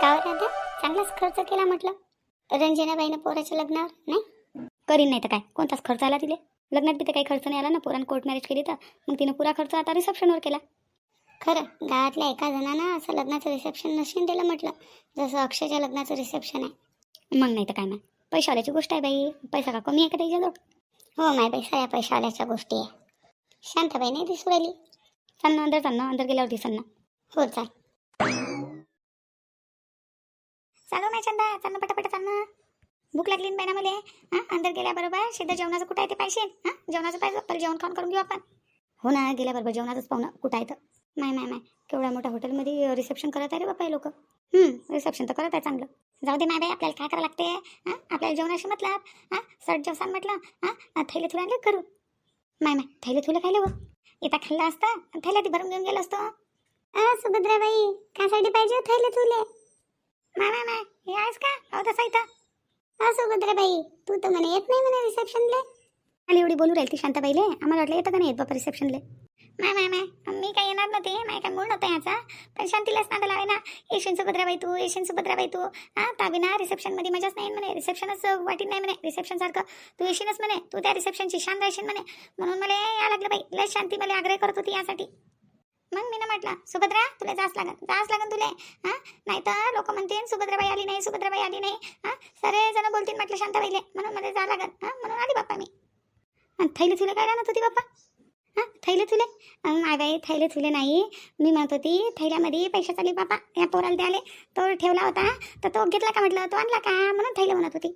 का राधा चांगलाच खर्च केला म्हटलं. रंजनाबाईनं पोराच्या लग्नावर नाही? करीन नाही तर काय? कोणताच खर्च आला तिले? लग्नात बी तर काही खर्च नाही आला ना. पोरानं कोर्ट मॅरेज केली तर. मग तिनं पुरा खर्च आता रिसेप्शनवर केला. खरं गावातल्या एका जणानं असं लग्नाचं रिसेप्शन नशीन दिलं म्हटलं. जसं अक्षयच्या लग्नाचं रिसेप्शन आहे. मग नाही तर काय मग? पैशावाल्याची गोष्ट आहे बाई. पैसा का कमी आहे का त्याच्याजवळ? हो माय बाई सगळ्या पैशावाल्याच्या गोष्टी आहे. शांताबाई नाही दिसू राहिली. चालणं अंदर चालणं अंदर गेल्यावर दिसन ना हो चाल. चालू नाही चंदा. चालणं पटापट चालणं. भूक लागली ना ना मला. हां अंदर गेल्याबरोबर सिद्ध जेवणाचं कुठं आहे ते पाहिजे हां जेवणाचं पाहिजे पहिले जेवण खाऊन करून घेऊ आपण. हो ना गेल्याबरोबर जेवणाचंच पाहुणं कुठं आहे तर. नाही नाही नाही. केवढ्या मोठ्या हॉटेलमध्ये रिसेप्शन करत आहे रे बापा हे लोक. रिसेप्शन तर करत आहे चांगलं. जाऊ दे माय बाई आपल्याला काय करावं लागते हां आपल्याला जेवणाशी मतलब हां सट जेवसान म्हटलं. हां थैले थुले आणले करू. माय माय थैले थुले खायले हो येता खाल्लं असतं थैल्या ती भरून घेऊन गेलो असतो. अ सुभद्राबाई कासाठी पाहिजे थैले थुले तुले नाही हे आहेस का? हो तसा इथं. हा सुभद्राबाई तू तर म्हणे येत नाही म्हणे रिसेप्शनले आणि एवढी बोलू राहील ती शांताबाईले आम्हाला वाटलं येतं का नाही येत बापा रिसेप्शनले नाही नाही नाही. मी काही येणार नव्हते. नाही काय मूळ नव्हतं याचा. पण शांतीलाच नादा लावे ना. येशीन सुभद्राबाई तू येशीन सुभद्राबाई तू. हां ताबी ना रिसेप्शनमध्ये मजाच नाही म्हणे. रिसेप्शनच वाटीत नाही म्हणे. रिसेप्शनसारखं तू येशीनच म्हणे. तू त्या रिसेप्शनची शांत राहशील म्हणे. म्हणून मला या लागलं बाई. लय शांती मला आग्रह करत होती यासाठी. मग मी ना म्हटलं सुभद्रा तुला जास लागन जास लागन तुला हां? नाही तर लोक म्हणतील सुभद्राबाई आली नाही सुभद्राबाई आली नाही हां? सगळे जण बोलतील म्हटलं शांताबाईले म्हणून मला जा लागन हां? म्हणून आली बाप्पा मी. थैली थैले तुले काय राहणार होती बाप्पा? हां? थैले तुले अं, माय बाई थैले तुले नाही. मी म्हणत होती थैल्यामध्ये पैसे चालले बापा या पोराला द्याले तो ठेवला होता तर तो घेतला का म्हटलं तो आणला का? म्हणून थैले म्हणत होती.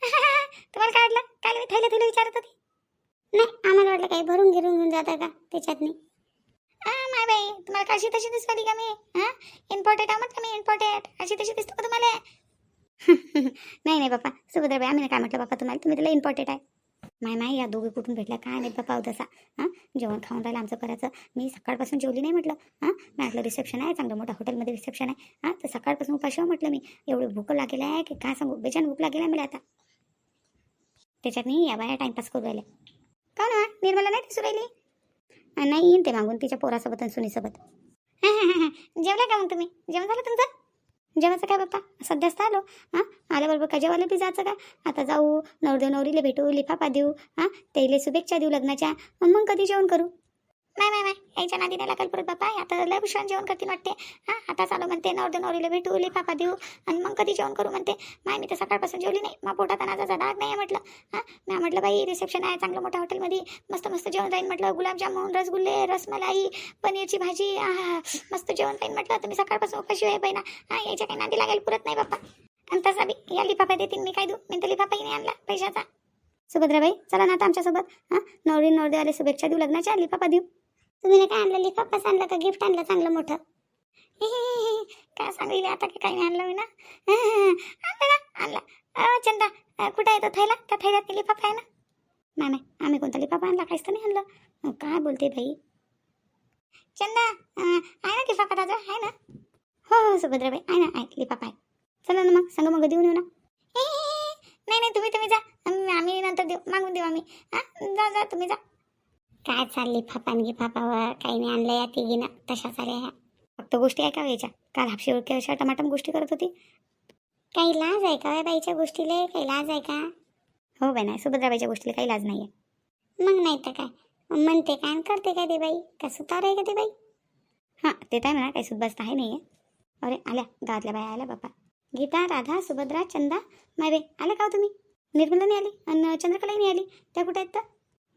तुम्हाला काय वाटलं? काय मी थैले तुले विचारत होती? नाही आम्हाला वाटलं काही भरून घेऊन घेऊन जातं का त्याच्यात नाही माय बाई तुम्हाला काशी तशी दिसली का मी? हां इम्पॉर्टेंट आहोत का मी इम्पॉर्टेंट अशी तशी दिसतो का तुम्हाला? नाही नाही बापा. सुभद्राबाई आम्ही काय म्हटलं बापा तुम्हाला? तुम्ही तिला इम्पॉर्टेंट आहे. माय माय या दोघी कुठून भेटल्या? काय नाही बापा उदासा हां जेवण खाऊन राहिलं आमचं करायचं. मी सकाळपासून जेवली नाही म्हटलं. हां मी म्हटलं रिसेप्शन आहे चांगलं मोठ्या हॉटेलमध्ये रिसेप्शन आहे. हां तर सकाळपासून उपाशी म्हटलं मी. एवढी भूक लागेल आहे की काय सांगू? बेचान भूक लागेल आहे मला आता. त्याच्यात नाही या बाया टाईमपास करू राहिल्या. का ना? निर्मला नाही दिसू राहिली? नाही येईन ते मागून तिच्या पोरासोबत आणि सुनीसोबत. जेवला का मग तुम्ही? जेवण झालं तुमचं? जेवायचं काय बाप्पा? सध्याच तर आलो. हां? आल्याबरोबर का? जेवायला बी जायचं का? आता जाऊ नवरदेव नवरीला भेटू लिफाफा देऊ हां? त्याला शुभेच्छा देऊ लग्नाच्या. मग कधी जेवण करू? नाही नाही नाही. यायच्या नादी नाही लागेल परत बाप्पा. आता लय भूषण जेवण करतील वाटते. हां आता चालू म्हणते नवरदेव नवरीला भेटू लिफाफा देऊ. आणि मग कधी जेवण करू म्हणते. माय मी तर सकाळपासून जेवली नाही. मग पोटात अनाजाचा डाग नाही म्हटलं. हां मी म्हटलं बाई रिसेप्शन आहे चांगलं मोठ्या हॉटेलमध्ये मस्त मस्त जेवण राहील म्हटलं. गुलाबजामुन रसगुल्ले रसमलाई पनीरची भाजी. आहा मस्त जेवण राहील म्हटलं. तुम्ही सकाळपासून उपाशी आहे बाई ना हा यायच्या काही नादी लागायला पुरत नाही बाप्पा. आणि तसा बी या लिफाफा देतील मी काय देऊ? मी तर लिफाफाही नाही आणला पैशाचा. सुभद्राबाई चला ना आता आमच्यासोबत. हां नवरी नवरदेवाला शुभेच्छा देऊ लग्नाच्या? लिफाफा देऊ. तुम्ही ना काय आणलं? लिफाफाच आणलं का? गिफ्ट आणलं चांगलं मोठं? काय सांगली आता की काही नाही आणलं मी ना आणलं ना? आणला. चंदा कुठं आहे तो थैला? त्या थैल्यात लिफाफा आहे ना? नाही नाही आम्ही कोणता लिफाफा आणला? काहीच तर नाही आणलं. काय बोलते बाई? चंदा आहे ना लिफाफा दादा आहे ना? हो हो सुभद्राबाई आहे ना? आहे लिफाफा आहे. चला ना मग सांग मग देऊन येऊ ना. नाही नाही तुम्ही तुम्ही जा. आम्ही आम्ही नंतर देऊ मागून देऊ आम्ही. हां? जा जा तुम्ही जा. काय चालली फापानगी फापावर काही नाही आणलं या तिघीनं. तशा साऱ्या ह्या. फक्त गोष्टी आहे का काल हापशी उडके अशा टमाटम गोष्टी करत होती. काही लाज आहे का बाईच्या गोष्टीले? काही लाज आहे का? हो बाई नाही. सुभद्राबाईच्या गोष्टीला काही लाज नाही आहे मग नाही तर काय? म्हणते काय आणि करते काय ते बाई? का सुतार आहे का ते बाई? हां ते तर म्हणा. काही सुद्धा आहे नाही आहे अरे आल्या. गावातल्या बाया आल्या बापा. गीता राधा सुभद्रा चंदा मायबे आल्या का हो तुम्ही? निर्मला नाही आली आणि चंद्रकलाही नाही आली. त्या कुठे आहेत तर?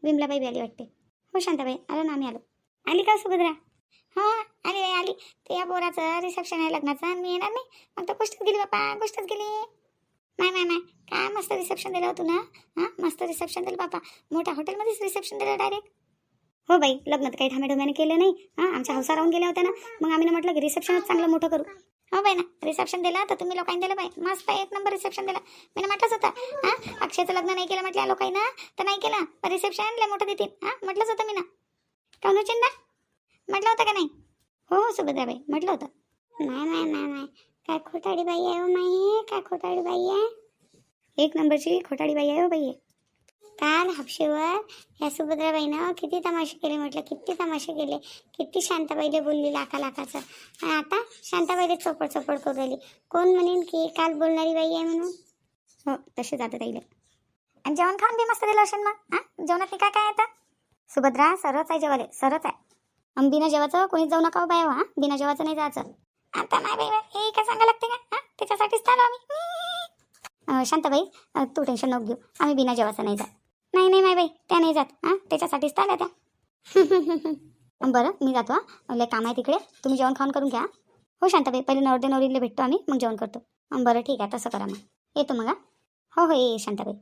विमलाबाई बी आली वाटते. हो शांताबाई. आलो ना आम्ही आलो. आली का सुभद्रा? हां आली बाई आली. ते या बोराचं रिसेप्शन आहे लग्नाचं. आणि मी येणार नाही? मग तर गोष्टच गेली बापा गोष्टच गेली. नाही नाही नाही काय मस्त रिसेप्शन दिलं होतं ना हां? मस्त रिसेप्शन दिलं बापा मोठ्या हॉटेलमध्येच रिसेप्शन दिलं डायरेक्ट हो बाई लग्न तर काही ठामेढोम्याने केलं नाही. हां? आमच्या हौसा राहून गेल्या होत्या ना. मग आम्ही म्हटलं की रिसेप्शनच चांगलं मोठं करू. हो बाई ना रिसेप्शन दिला तर तुम्ही लोकांनी दिलं बाई. मस्त एक नंबर रिसेप्शन दिला. मी ना म्हटलंच होतं हां अक्षयचं लग्न नाही केलं म्हटलं लोकांनी ना तर नाही केलं. पण रिसेप्शन लय मोठं देतील हां म्हटलंच होतं मी ना. काऊन हो चिंदा म्हटलं होतं का नाही? हो हो सुभद्राबाई म्हटलं होतं. नाही नाही नाही नाही. काय खोटाडी बाई आहे हो माई काय खोटाडी बाई आहे? एक नंबरची खोटाडी बाई आहे हो बाई. आहे. काल हापशेवर. या सुभद्राबाईनं किती तमाशे केले म्हटलं? किती तमाशे केले? किती शांताबाईले बोलली लाखा लाखाचं? आणि आता शांताबाईले चोपड चोपड करू राहिली. कोण म्हणेन की काल बोलणारी बाई आहे म्हणून? हो तसे जात ताईले आणि जेवण खाऊन बी मस्त दिलं असेल मग हां? जेवणात काय काय आता? सुभद्रा सरच आहे जेवाले सरच आहे. बिना जेवाचं कोणीच जाऊ नका बाय हा? बिना जेवाचं नाही जायचं. आता नाही बाई हे काय सांगा लागते का? हां? त्याच्यासाठीच चालू आम्ही. शांताबाई तू टेन्शन नको घेऊ. आम्ही बिना जेवाचं नाही जात. नाही नाही माय बाई त्या नाही जात. हां त्याच्यासाठीच चालल्या त्या. बरं मी जातो हां. लय काम आहे तिकडे. तुम्ही जेवण खाऊन करून घ्या. हं? हो शांताबाई पहिले नवरदे नवरीला भेटतो आम्ही मग जेवण करतो. बरं ठीक आहे तसं करा मग. येतो मग हां. हो हो ये शांताबाई.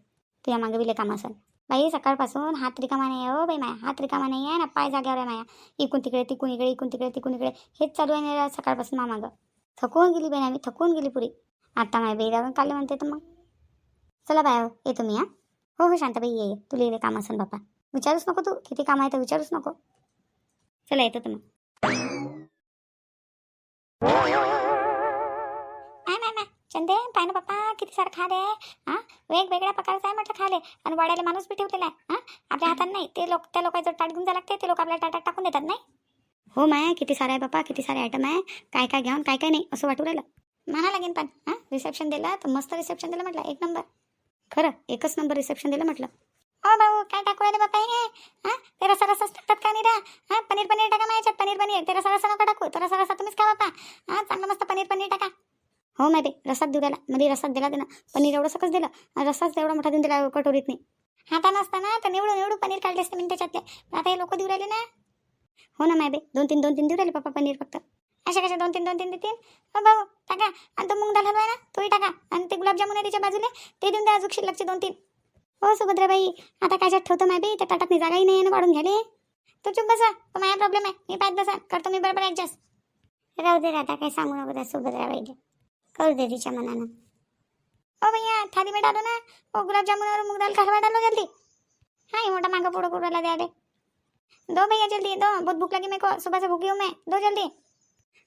तुझ्या मागे बिले काम असेल. बाई सकाळपासून हात रिकामा नाही आहे हो बाई माया. हात रिकामा नाही आहे ना पाय जाग्यावर आहे माया. इकून तिकडे तिकून इकडे इकून तिकडे तिकून इकडे. हेच चालू आहे ना सकाळपासून मामागं थकवून गेली बाई आम्ही थकवून गेली पुरी. आता माय बाई जाऊन काढले म्हणते तर मग. चला बाय येतो मी हा. हो हो शांताबाई ये ये. तुला इथे काम असेल बापा विचारूच नको तू. किती काम आहे तर विचारूच नको. चला येतो तुम्ही. मग चंदे पाय ना पप्पा किती सारं खा रे हा? वेगवेगळ्या प्रकारचं आहे म्हटलं खाले. आणि वाड्याला माणूस बी ठेवलेला आहे. हा? आपल्या हातात नाही. ते लोक त्या लोकांचं ताट घेऊन जायला लागते. ते लोक आपल्याला ताटात टाकून देतात नाही? हो माया किती सारे आहे बापा किती सारे आयटम आहे. काय काय घ्यावं काय काय नाही. असं वाटू राहिलं. म्हणा लागेल पण. हां? रिसेप्शन दिलं तर मस्त रिसेप्शन दिलं म्हटलं. एक नंबर खरं एकच नंबर रिसेप्शन दिलं म्हटलं. हो भाऊ काय टाकू राहिले बापा हे हां? ते रसा रसाच टाकतात का निरा? हां? पनीर पनीर टाका माझ्यात पनीर पनीर. ते रसा रसा नका टाकू तो रसा रसा तुम्हीच खा बापा हां? चांगलं मस्त पनीर पनीर टाका. हो माहिती रसात देऊ द्याला मध्ये रसात दिला त्यानं. पनीर एवढं सकच दिलं. आणि रसाच तेवढा मोठा देऊन दिला कटोरीत नाही. हाता नसताना तर निवडून निवडून पनीर काढले असते मी त्याच्यातले. आता हे लोक देऊ राहिले ना? हो ना मायबे दोन तीन दोन तीन देऊ राहिले पप्पा पनीर फक्त. अशा कशा दोन तीन दोन तीन देतील हो भाऊ टाका आणि तो मूग दाल हलवा ना तोही टाका आणि ते गुलाबजामुन आहे त्याच्या बाजूला ते देऊन द्या अजून शिल्लकचे दोन तीन हो सुभद्रा सुभद्राबाई आता कायच्यात ठेवतो मायबे त्या ताटात जागाही नाही ना वाढून घ्याले तो चुप बसा तो माझा प्रॉब्लेम आहे मी पाहत बसा करतो मी बरोबर ॲडजस्ट राहू दे आता काही सांगू नको त्या सुभद्राबाईले करू दे तिच्या मनानं ओ भैया थाली में डालो ना ओ गुलाबजामुन और मूंग दाल हलवा डालो जल्दी हाँ ये मोटा मांगा पूरा पूरा दे दे दो भैया जल्दी दो बहुत भूख लगी मेरे को सुबह से भूखी हूँ मैं दो जल्दी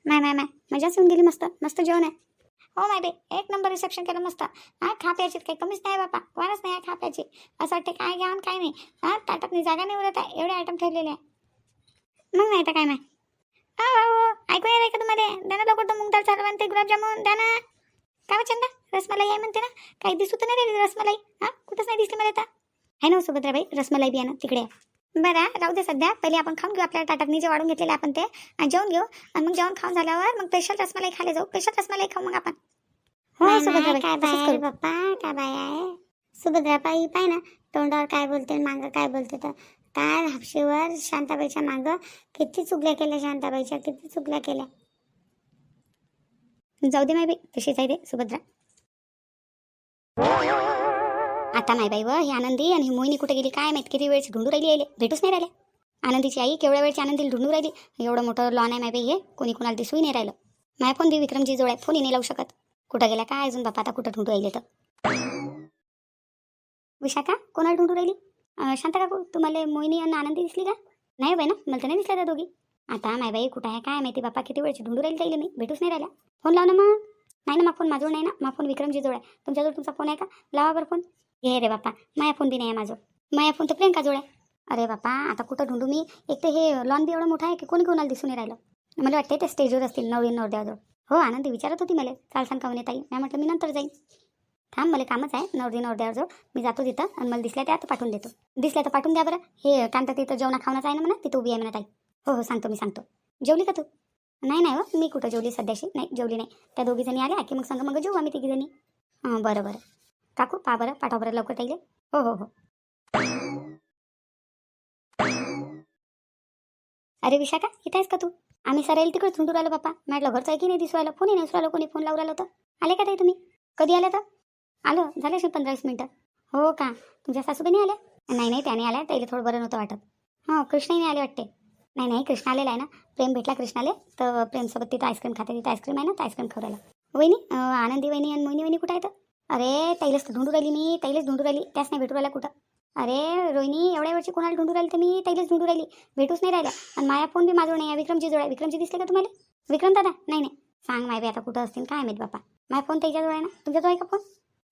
नाही नाही नाही. मजाच येऊन गेली मस्त. मस्त जेवण आहे. हो माय बे एक नंबर रिसेप्शन केलं मस्त. हा खा प्यायची काही कमीच नाही बापा. वारच नाही खा प्यायची. असं वाटते काय घ्या आणि काय नाही. हा ताटातनी जागा नाही उरत आहे. एवढे आयटम ठेवलेले आहे. मग नाही तर काय नाही. हा ऐकू यायला का तुम्हाला? द्या ना लवकर तो मूग दाल आणि ते गुलाबजामुन द्या ना काय हो चंदा? रसमलाई आहे म्हणते ना. काही दिसू तर नाही राहिली रसमलाई. हा कुठंच नाही दिसली मला आता आहे ना सुभद्रा सुभद्राबाई रसमलाई बी आहे ना तिकडे आहे. बरं राहू दे सध्या. पहिले आपण खाऊन घेऊ आपल्या ताटातनी जे वाढून घेतलेले आपण ते. आणि जेवण घेऊ. आणि मग जेवण खाऊन झाल्यावर मग स्पेशल रसमलाई खायला जाऊ. स्पेशल रसमलाई खाऊ मग आपण. हो नाही, सुभद्राबाई काय बाय. पप्पा काय बाय आहे? सुभद्राबाई पाय ना. तोंडावर काय बोलते मागं काय बोलते तर. काय हापशीवर शांताबाईच्या मागं? किती चुगल्या केल्या शांताबाईच्या किती चुगल्या केल्या. जाऊ दे माय बाई. तशीच आहे ते सुभद्रा. आता नाही बाई व ही आनंदी आणि ही मोहिनी कुठे गेली काय माहीत? किती वेळची ढूंढू राहिली यायले? भेटूच नाही राहिले. आनंदीची आई केवढ्या वेळची आनंदीला ढूंढू राहिली? एवढं मोठं लॉन आहे माय बाई हे कोणी कोणाला दिसूही नाही राहिलं. माय फोन दे विक्रमजी जोड आहे फोनही नाही लावू शकत. कुठं गेला काय अजून बापा? आता कुठं ढूंढू राहिले तर? विशाखा कोणाला ढूंढू राहिली? शांता काकू तुम्हाला मोहिनी आणि आनंदी दिसली का? नाही बाई ना मला तर नाही दिसल्या त्या दोघी. आता माय बाई कुठं आहे काय माहिती बापा? किती वेळची ढूंढू राहिली जाईल मी? भेटूच नाही राहिल्या. फोन लाव ना मग. नाही ना मग फोन माझं नाही ना मग फोन विक्रमजी जोड आहे तुमच्याजवळ तुमचा फोन आहे का? लावा बरं फोन. हे रे बापा माया फोन बी नाही आहे माझं. माया फोन तर प्रियंकाजवळ आहे. अरे बापा आता कुठं ढूंढू मी? एक तर हे लॉन बी एवढं मोठा आहे की कोणी कोणाला दिसून राहिलं? मला वाटते ते स्टेजवर असतील नवरी नवरदेवाजवळ हो आनंदी विचारत होती मला. चालसान सांग म्हणे ताई मी म्हटलं मी नंतर जाईन. थांब मला कामच आहे. नवरी नवरदेवाजवळ मी जातो तिथं आणि मला दिसल्या त्या तर पाठवून देतो. दिसल्या तर पाठवून द्या बरं. हे कांता तिथं जेवणा खावणाचं आहे ना म्हणा तिथं उभी आहे म्हणा ताई. हो हो सांगतो मी सांगतो. जेवली का तू? नाही नाही हो. मी कुठं जेवली सध्याशी? नाही जेवली नाही. त्या दोघी जणी आल्या की मग सांगा मग जेऊ आम्ही तिघी जणी हां बरं बरं. काकू पा बरं पाठवा बरं लवकर ताईले. हो हो हो. अरे विशाखा इथे आहेस का तू? आम्ही सरायला तिकडे झुंडू राहिलो बापा म्हटलं घरचं आहे की नाही दिसू आलं फोनही नाही आलो कोणी फोन लावून राहिलं होतं. आले का ताई तुम्ही? कधी आल्या तर? आलो झालं असेल पंधरा वीस मिनटं. हो का? तुमच्या सासूबाई आल्या? नाही नाही त्याने आल्या. त्याला थोडं बरं नव्हतं वाटत. हो कृष्णाने आले वाटते. नाही नाही कृष्णा आलेला आहे ना. प्रेम भेटला कृष्णाले. तर प्रेमसोबत तिथं आईस्क्रीम खाते तिथं आईस्क्रीम आहे ना तर आईस्क्रीम खवरायला वहिनी आनंदी वहिनी आणि मोहिनी वहिनी कुठं आहेत? अरे ताईलाच तर ढूंढू राहिली मी ताईलाच ढूंढू राहिली. त्याच नाही भेटू राहिल्या कुठं? अरे रोहिणी एवढ्या वेळची कोणाला ढूंढू राहिली तर मी ताईलाच ढूंढू राहिली. भेटूच नाही राहिल्या. आणि माझ्या फोन बी माझं नाही आहे. विक्रमजी जोड आहे. विक्रमजी दिसले का तुम्हाला? विक्रम दादा नाही नाही. सांग माय बी आता कुठं असतील काय माहीत बापा. माझा फोन त्याच्याजवळ आहे ना? तुमच्याजवळ आहे का फोन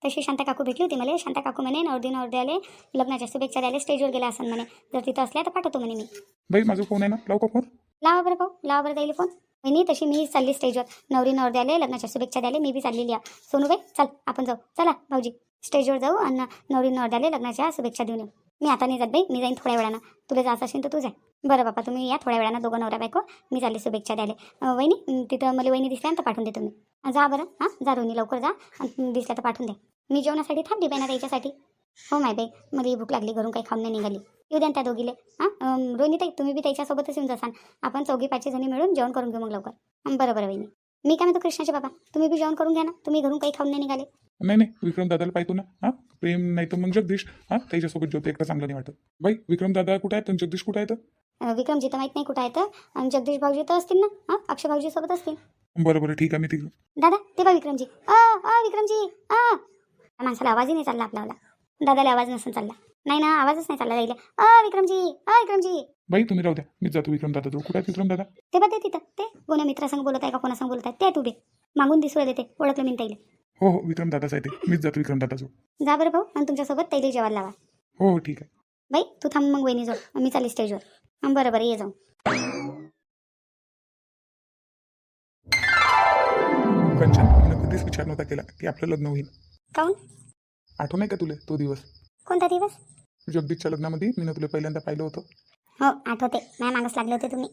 तशी शांता काकू भेटली होती मला शांता काकू म्हणे नवरदी नवरदेवाले लग्नाच्या शुभेच्छा द्यायला स्टेजवर गेला असं म्हणे. जर तिथं असल्या तर पाठवतो म्हणे मी. बाई माझा फोन आहे ना? लावू का फोन लावा बरं भाऊ. लावा बरं द्यायला फोन वहिनी तशी मी चालली स्टेजवर नवरी नवरद्याले लग्नाच्या शुभेच्छा द्यायला मी बी चाललेली आहे. सोनूबाई चल आपण जाऊ. चला भाऊजी. स्टेजवर जाऊ आणि नवरी नवरद्याले लग्नाच्या शुभेच्छा देऊन येऊ. मी आता नाही जात बाई मी जाईन थोड्या वेळानं. तुला जायचं असेल तर तू जाय बरं बापा तुम्ही या थोड्या वेळानं दोघं नवरा बायको. मी चालली शुभेच्छा द्यायला. वहिनी तिथं मला वहिनी दिसल्यानंतर पाठवून देतो तुम्ही जा बरं हां जा रोहिणी लवकर जा. दिसल्या तर पाठवून द्या मी जेवणासाठी थांबली बाई ना त्याच्यासाठी. हो माय बाई मला भूक लागली घरून काही खाऊन नाही निघाली. येऊ द्या त्या दोघीले. हां रोहिणी ताई तुम्ही बी त्याच्यासोबतच येऊन जासान. आपण चौघी पाचशे जणी मिळून जेवण करून घेऊ मग लवकर. बरं बरं वहिनी मी काय म्हणतो कृष्णाचे बाबा तुम्ही बी जेवण करून घ्या ना. तुम्ही घरून काही खाऊन नाही निघाले. नाही नाही विक्रम दादाला पाहतो ना. हां प्रेम नाही तर मग जगदीश. हां त्याच्यासोबत जेवतो एकटं चांगलं नाही वाटत. बाई विक्रम दादा कुठे आहेत आणि जगदीश कुठे आहेत? विक्रमजी तर माहीत नाही कुठं आहे तर आणि जगदीश भाऊजी तर असतील ना. हां अक्षय भाऊजी सोबत असतील. बरं बरं ठीक आहे मी ठीक दादा ते बा विक्रमजी. अ अ विक्रमजी अ. माणसाला आवाजही नाही चालला आपला दादाला आवाज नसून चालला. नाही ना आवाजच नाही चालला जायला. अ विक्रमजी अ विक्रमजी. बाई तुम्ही राहू द्या. मी जातो विक्रम दादा कुठे आहेत विक्रम दादा? ते बा ते तिथं. ते कोणा मित्रासंग बोलत आहे का कोणासंग बोलत आहे? ते आहेत उभे. मागून दिसू राहिले ते ओळखलं मी ताईले. हो हो विक्रम दादाच आहे ते. मीच जातो विक्रम दादा जा बरं भाऊ आणि तुमच्यासोबत ताईले जेवायला लावा. हो हो ठीक आहे. बाई तू थांब मग वहिनी जाऊ. मी चालली स्टेजवर बरं बरं ये जाऊ. कंचन कधीच विचार नव्हता केला की आपलं लग्न होईल. काऊन? आठवण आहे का तुला? तो दिवस. कोणता दिवस? जगदीशच्या लग्नामध्ये मी तुला पहिल्यांदा पाहिलं होतं. हो आठवते. माझ्या मागच लागले होते तुम्ही.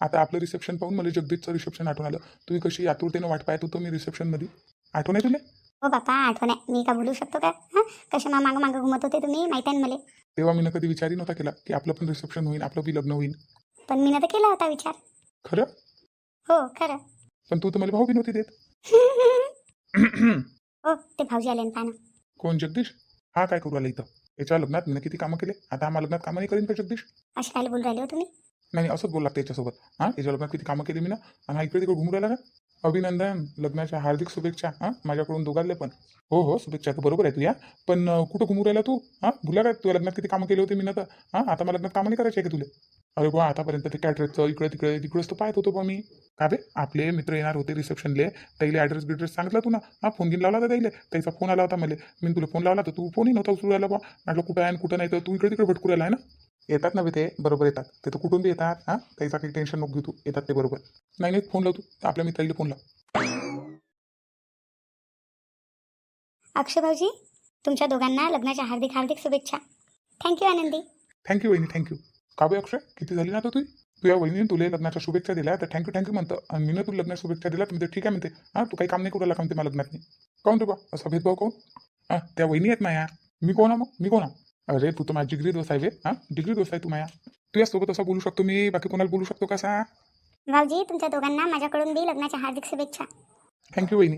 आता आपलं रिसेप्शन पाहून मला जगदीशचं रिसेप्शन आठवण आलं. तुम्ही कशी आतुरतेनं वाट पाहत होतो मी रिसेप्शनमध्ये आठवण आहे तुला? हो बापा आठवण आहे. मी का बोलू शकतो का? हां? कसे मा मागं मागं घुमत होते तुम्ही? माहिती आहे ना मला? तेव्हा मी कधी विचारही नव्हता केला की आपलं पण रिसेप्शन होईल आपलं बी लग्न होईल पण मी तर केला होता विचार. खरं? हो खरं. पण तू तर मला भाऊ बी नव्हती देत. हो ते भाऊजी आले ना पाना कोण जगदीश? हा काय करू आला इथं? याच्या लग्नात मी किती कामं केले? आता आम्हा लग्नात कामं नाही करीन का जगदीश? असे काय बोलून राहिले हो तुम्ही? नाही असंच बोल लागतं याच्यासोबत. हां याच्या लग्नात किती कामं केली मी ना आणि हा इकडे तिकडे घुमू राहिला का? अभिनंदन लग्नाच्या हार्दिक शुभेच्छा हां माझ्याकडून दोघांले पण. हो हो शुभेच्छा तर बरोबर आहे तू या पण कुठं घुमू राहिला तू? हां भुला काय तुझ्या लग्नात किती कामं केली होती मी ना तर? हां आता मला लग्नात कामं नाही करायचे आहे का तुले? अरे बा आतापर्यंत ते कॅटरेजचं इकडे तिकडे तिकडेच तर पाहत होतो बा मी. का बे? आपले मित्र येणार होते रिसेप्शनले. त्याला ॲड्रेस बिड्रेस सांगितला तू ना? हां फोन घेऊन लावला होता त्याला त्याचा फोन आला होता मला. मी तुला फोन लावला तर तू फोनही नव्हता उचलू राहिला बा. म्हटलं कुठं आहे कुठं नाही तर तू इकडे तिकडे भटकू राहिला आहे ना? येतात ना बे ते? बरोबर येतात. ते तर कुठून बी येतात. हां? त्याचा काही टेन्शन नको घेऊ तू. येतात ते बरोबर. नाही नाही फोन लाव तू. आपल्या मित्राला फोन लाव. अक्षय भाऊजी तुमच्या दोघांना लग्नाच्या हार्दिक हार्दिक शुभेच्छा थँक्यू आनंदी. थँक्यू वहिनी. थँक्यू का बे अक्षय? किती झाली ना आता तुझी? तुझ्या वहिनीने तुला लग्नाच्या शुभेच्छा दिल्या तर थँक्यू थँक्यू म्हणतं. आणि मी तुला लग्नाच्या शुभेच्छा दिल्या तर म्हणते ठीक आहे म्हणते. हां तू काही काम नाही करू लागला म्हणते मला लग्नात नाही काऊन रे बा? असा भेदभाव काऊन हां त्या वहिनी आहेत माया. मी कोण आहे मग? मी कोण आहे अरे तू तर माझी डिग्री दोस्त आहे हां डिग्री दोस्त आहे तू माया. तुझ्यासोबत असं बोलू शकतो मी बाकी कोणाला बोलू शकतो कसा? भाऊजी तुमच्या दोघांना माझ्याकडून बी लग्नाच्या हार्दिक शुभेच्छा. थँक्यू वहिनी.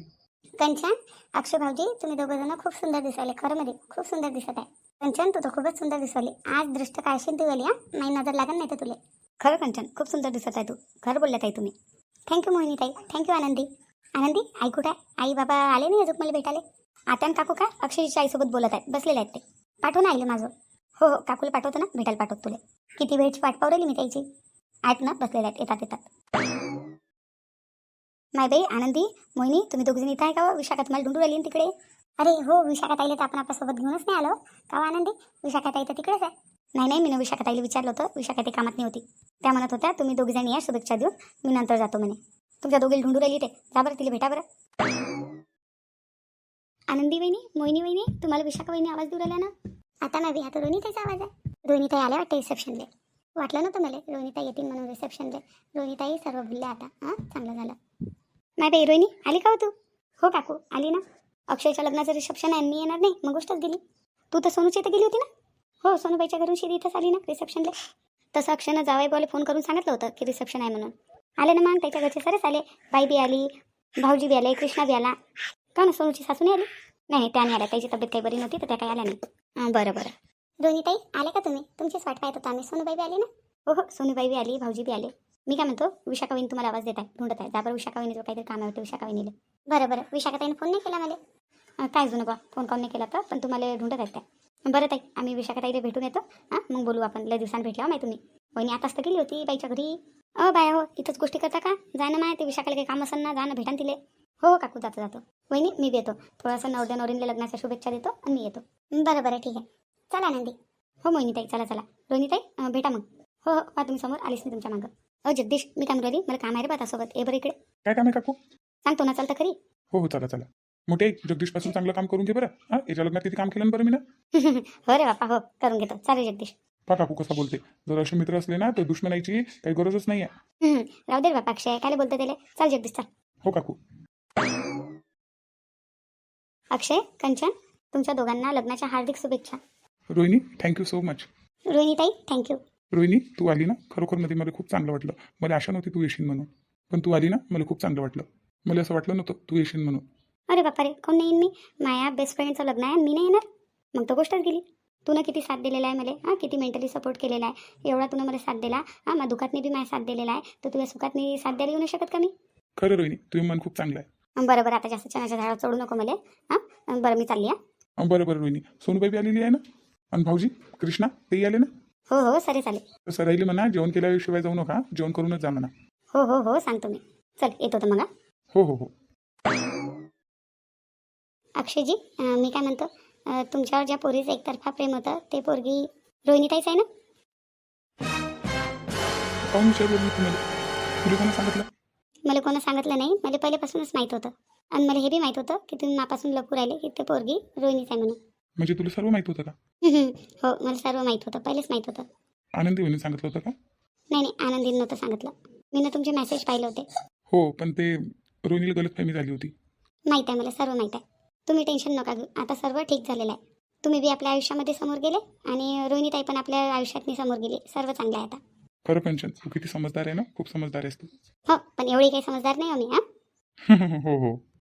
कंचन अक्षय भाऊजी तुम्ही दोघं जण खूप सुंदर दिसायले. खरं मध्ये खूप सुंदर दिसत आहे. कंचन तू तर खूपच सुंदर दिसवली. आज दृष्ट काळशील तू आली हा नाही नजर लागत नाही तर तुले. खरं कंचन खूप सुंदर दिसत आहे तू. खरं बोलल्या ताई तुम्ही. थँक्यू मोहिनी ताई थँक्यू आनंदी. आनंदी आई कुठे आई बाबा आले नाही अजून मला भेटाले आता काकू का अक्षयच्या आईसोबत बोलत आहेत. बसलेले आहेत ते. पाठवून आले माझं. हो हो काकूला पाठवतो ना. भेटायला पाठवतो तुले. किती वेळची वाट राहिली मी त्याची? आहेत ना बसलेले आहेत. येतात येतात. माय बाई आनंदी मोहिनी तुम्ही दोघजण इथं आहे का? विशाखा तुम्हाला ढूंढू राहिली तिकडे? अरे हो विशाखाताईला तर आपण आपल्यासोबत घेऊनच नाही आलो. का हो आनंदी? विशाखाताई तर तिकडेच आहे. नाही नाही मी विशाखाताईला विचारलं होतं. विशाखा ते कामात नाही होती. त्या म्हणत होत्या तुम्ही दोघीजणी या शुभेच्छा देऊन. मी नंतर जातो म्हणे. तुमच्या दोघी ढूंढू राहिली ते. जा बरं तिला भेटा बरं. आनंदी वहिनी मोहिनी वहिनी तुम्हाला विशाखा वहिनी आवाज दूर आला ना? आता नवी तर रोहिणीताईचा आवाज आहे. रोहिणीताई आल्या वाटतं रिसेप्शनले. वाटलं नव्हतं मला. रोहिणीताई येतील म्हणून रिसेप्शनले. रोहिणीताई सर्व भुलल्या आता. हां चांगलं झालं. नाही बाई रोहिणी आली का हो तू? हो काकू आली ना. अक्षयच्या लग्नाचं रिसेप्शन आहे मी येणार नाही. मग गोष्टच गेली तू तर सोनूच्या इथं गेली होती ना? हो सोनूबाईच्या घरून शिरी इथंच आली ना रिसेप्शनला तसं अक्षयनं जावाई फोन करून सांगितलं होतं की रिसेप्शन आहे म्हणून. आले ना मग त्याच्या घरचे सरच आले. बाई बी आली भाऊजी बी आले कृष्णा बी आला. का ना सोनूची सासू नाही आली? नाही त्या नाही आल्या. त्याची तब्येत काही बरी नव्हती तर त्या काही आल्या नाही. बरं बरं. बरं ताई आले का तुम्ही? तुमचीच वाट पाहत होता आम्ही. सोनूबाई बी आली ना? हो हो सोनूबाई बी आली भाऊजी बी आले. मी काय म्हणतो विशाखावीन तुम्हाला आवाज देत आहे ढूंढत आहे जाबर विशाखावीने जो काहीतरी काम आहे वाटतं बरं बरं. विशाखाताईने फोन नाही केला मला. काय जुनं बा फोन कॉल नाही केला तर? पण तुम्हाला ढूंढत आहेत त्या. बरं ताई आम्ही विशाखाताईला भेटून येतो. हां मग बोलू आपण. लय दिवसांनी भेटल्या हो माहिती तुम्ही. वहिनी आताच तर गेली होती बाईच्या घरी. अ बाया हो इथंच गोष्टी करता का? जाणं माय ते विशाखाला काही काम असेल ना जाणं भेटान तिले. हो, हो काकू जातो जातो. वहिनी मी येतो. थोडासा नवऱ्या नवरींना लग्नाच्या शुभेच्छा देतो आणि मी येतो. बरं बरं ठीक आहे. चला नंदी. हो मोहिनीताई चला चला. रोहिणीताई भेटा मग. हो हो तुम्ही समोर आलीच मी तुमच्या मागं. अ जगदीश मी काय म्हणून मला काम आहे रे पाहता सोबत ए बरं इकडे. काय काम आहे काकू? सांगतो ना चालतं खरी. हो हो चला चला मोठे जगदीशपासून चांगलं काम करून घे बरं. हा याच्या लग्नात किती काम केलं ना बरं मी ना? हो रे बापा हो करून घेतो. चालेल जगदीश. पा काकू कसा बोलते. जर असे मित्र असले ना तर दुश्मनाची काही गरजच नाही आहे हम्म, राहू दे रे बापा अक्षय. काय बोलतो त्याला? चाल जगदीश चाल. हो काकू. अक्षय कंचन तुमच्या दोघांना लग्नाच्या हार्दिक शुभेच्छा. Rohini thank you so much Rohinitai thank you Rohini तू आली ना? खरोखरमध्ये मला खूप चांगलं वाटलं. मला आशा नव्हती तू येशील म्हणून. पण तू आली ना? मला खूप चांगलं वाटलं. मला असं वाटलं नव्हतं तू येशील म्हणून. अरे बापा रे कोण नाही येईन मी माझ्या बेस्ट फ्रेंडचं लग्न आहे मी नाही येणार? मग तो गोष्टच गेली. तुनं किती साथ दिलेला आहे मला? हां किती मेंटली सपोर्ट केलेला आहे? एवढा तुनं मला साथ दिला. हां माझ्या दुखातनी बी माझ्या साथ दिलेला आहे. तर तुझ्या सुखातनी साथ द्यायला येऊ नाही शकत का मी? खरं रोहिणी तुझं मन खूप चांगलं आहे. अं, बरं बरं आता जास्त चणाच्या झाडावर चढू नको मला. हां अं, बरं मी चालली हां. अं, बरं बरं रोहिणी. सोनूबाई बी आलेली आहे ना? आणि भाऊजी कृष्णा तेही आले ना? हो हो सरे चालेल तसं राहिली म्हणा जेवण केल्याशिवाय जाऊ नका जेवण करूनच जा म्हणा. हो हो हो सांगतो मी चल येतो तर मग हां. हो हो हो. अक्षयजी अं, मी काय म्हणतो अं, तुमच्यावर ज्या पोरीचं एकतर्फा प्रेम होतं ते पोरगी रोहिणीताईच आहे ना? काहून विचार बोलली तुम्हाला तुला कोणा सांगितलं? मला कोणा सांगितलं नाही मला पहिल्यापासूनच माहीत होतं. आणि मला हे बी माहीत होतं की तुम्ही मापासून लपू राहिले की ते पोरगी रोहिणीच आहे म्हणून. म्हणजे तुला सर्व माहीत होतं का? हो मला सर्व माहीत होतं. पहिलेच माहीत होतं. आनंदी सांगितलं होतं का? नाही नाही आनंदीनं नव्हतं सांगितलं. मी ना तुमचे मेसेज पाहिले होते. हो पण ते रोहिणीला गलतफहमी झाली होती. माहीत आहे मला सर्व माहीत आहे. तुम्ही टेन्शन नका घेऊ. आता सर्व ठीक झालेलं आहे. तुम्ही बी आपल्या आयुष्यामध्ये समोर गेले आणि रोहिणीताई पण आपल्या आयुष्यातनी समोर गेली. सर्व चांगलं आहे आता. खरं कंचन तू किती समजदार आहे ना? खूप समजदार आहेस तू. हो पण एवढी काही समजदार नाही हो मी हां? हो हो.